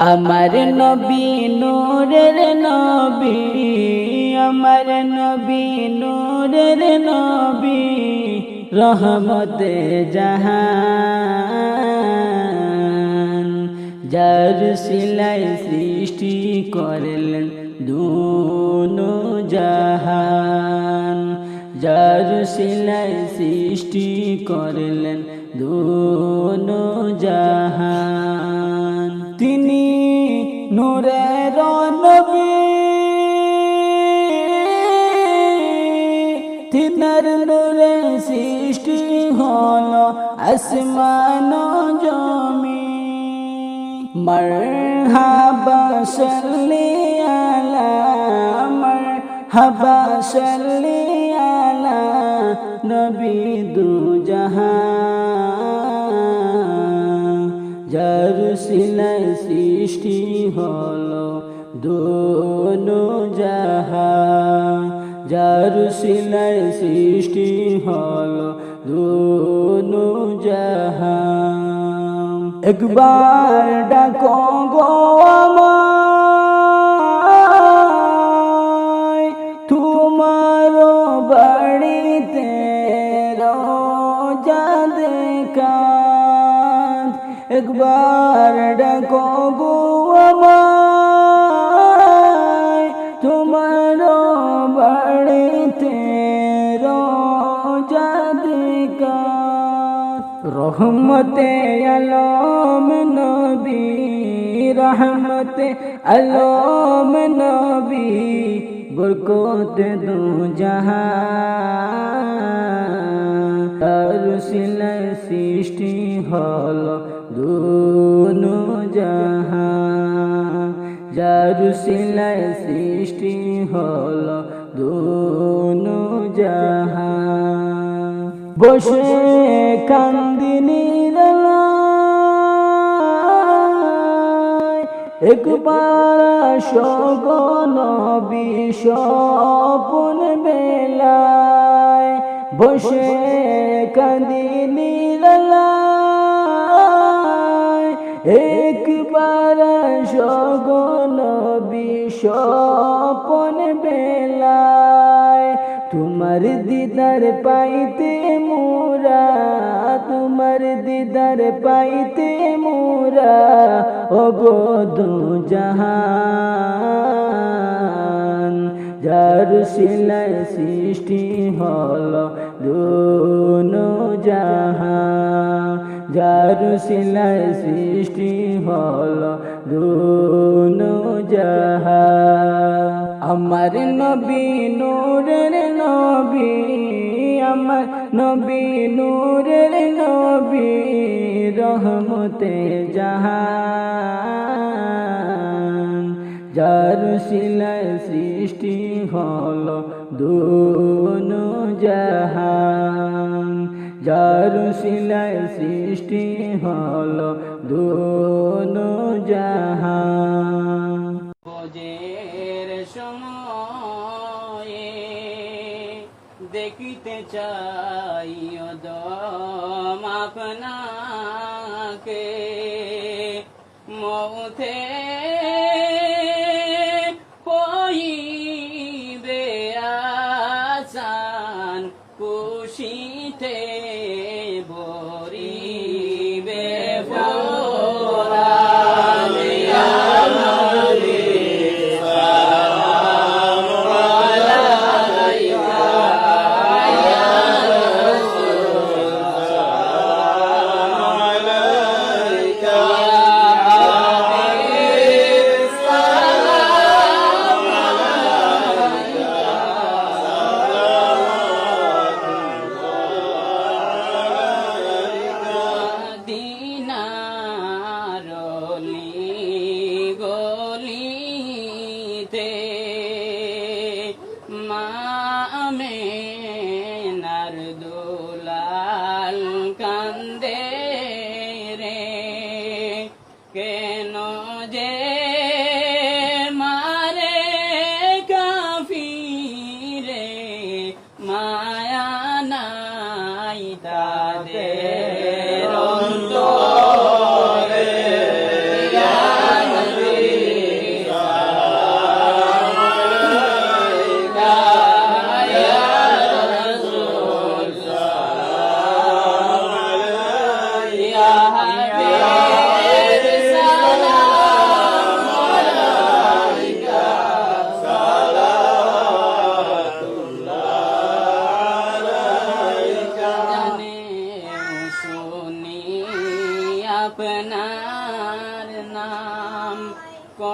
আমার নবী নূরের নবী আমার নবী নূরের নবী রহমতে জাহান যার সিলাই সৃষ্টি করলেন দুনো জাহান যার সিলাই সৃষ্টি করলেন দুনো জাহান। সৃষ্টি হলো আসমান জমি মরহাবা সাল্লি আলা মরহাবা সাল্লি আলা নবী দু জাহান সৃষ্টি হলো দোনো যার সৃষ্টি হলো দোনো একবার ডাকো তোমার বাড়িতে রোজা একবার ডাকো গো রহমতে আলম নবী, রহমতে আলম নবী, বরকত দু তার সিলাই সৃষ্টি হল দুনো জাহান। যার সৃষ্টি হল দুনো জাহান। বসে কান্দিনী একবার সগন বিশপন বেলায়। বসে কান্দিনী একবার সগন বিশপন তোমার দিদার পাইতে মোরা, তোমার দিদার পাইতে মোরা, ওগো দু জাহান, যার সিলাই সৃষ্টি হল দুনো জাহান, যার সিলাই সৃষ্টি হল দুনো জাহান। আমার নবী নূরের নবী, আমার নবী নূরের নবী, রহমতে জাহান। যার সিলাই সৃষ্টি হল দুনো জাহান। যার সিলাই সৃষ্টি হল দুনো জাহান। চাই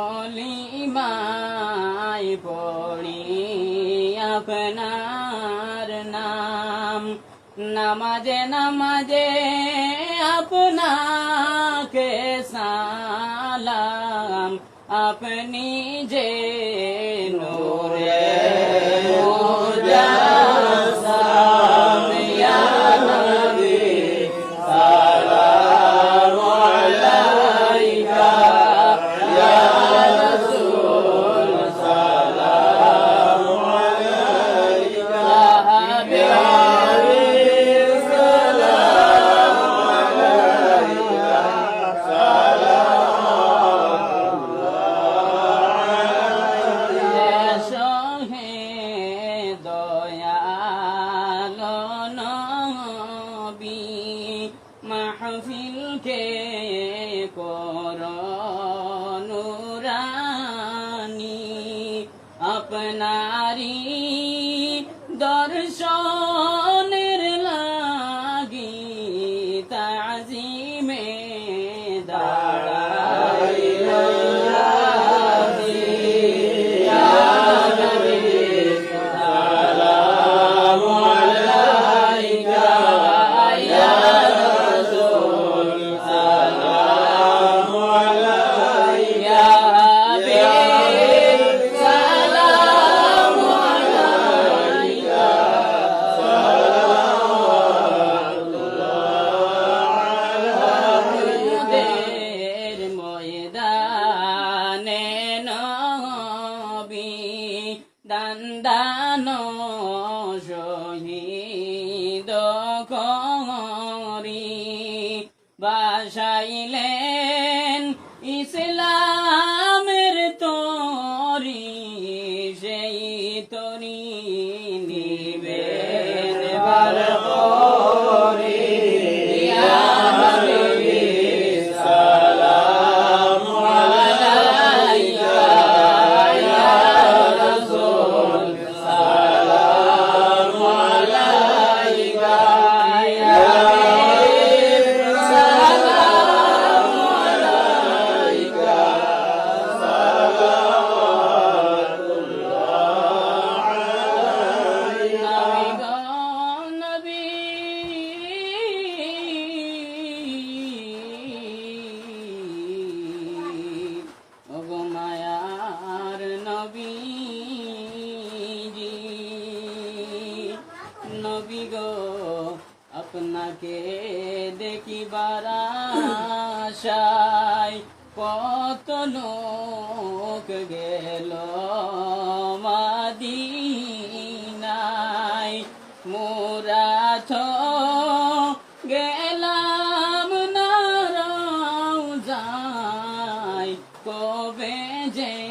কলিমায় পড়ি আপনার নাম। নামাজে নামাজে আপনাকে সালাম। আপনি যে নবী মাহফিল কে নুরানি আপনারি দর্শনের লাগি তাজিমে 된다. দেখিবার আশায় কত লোক গেল মাদিনায়। মুরাথ গেলাম না যায়। কবে যে